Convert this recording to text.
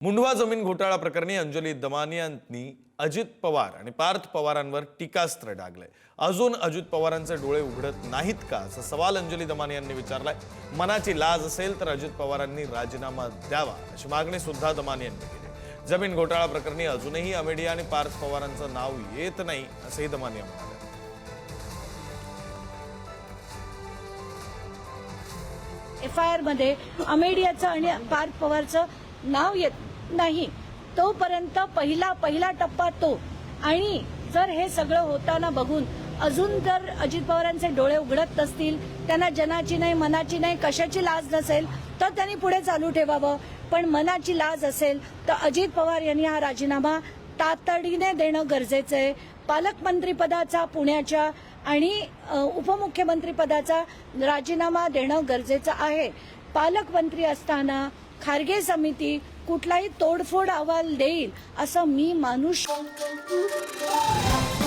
मुंढवा जमीन घोटाळा प्रकरणी अंजली दमानियांनी अजित पवार आणि पार्थ पवारांवर टीकास्त्र डागलंय. अजून अजित पवारांचे डोळे उघडत नाहीत का? असा सवाल अंजली दमानियांनी विचारलाय. मनाची लाज असेल तर अजित पवारांनी राजीनामा द्यावा अशी मागणी सुद्धा दमानियांनी केली जमीन घोटाळा प्रकरणी अजूनही अमेडिया आणि पार्थ पवारांचं नाव येत नाही असंही दमानिया म्हणाले एफ आय आरमध्ये अमेडियाचं आणि पार्थ पवारचं नाव येत नाही. तोपर्यंत पहिला पहिला टप्पा तो. आणि जर हे सगळं होताना बघून अजून जर अजित पवारांचे डोळे उघडत नसतील त्यांना जनाची नाही मनाची नाही कशाची लाज नसेल तर त्यांनी पुढे चालू ठेवावं. पण मनाची लाज असेल तर अजित पवार यांनी हा राजीनामा तातडीने देणं गरजेचं आहे. पालकमंत्रीपदाचा पुण्याच्या आणि उपमुख्यमंत्रीपदाचा राजीनामा देणं गरजेचं आहे. पालकमंत्री असताना खारगे समिती कुठलाही तोडफोड अहवाल देईल असं मी मानू शकतो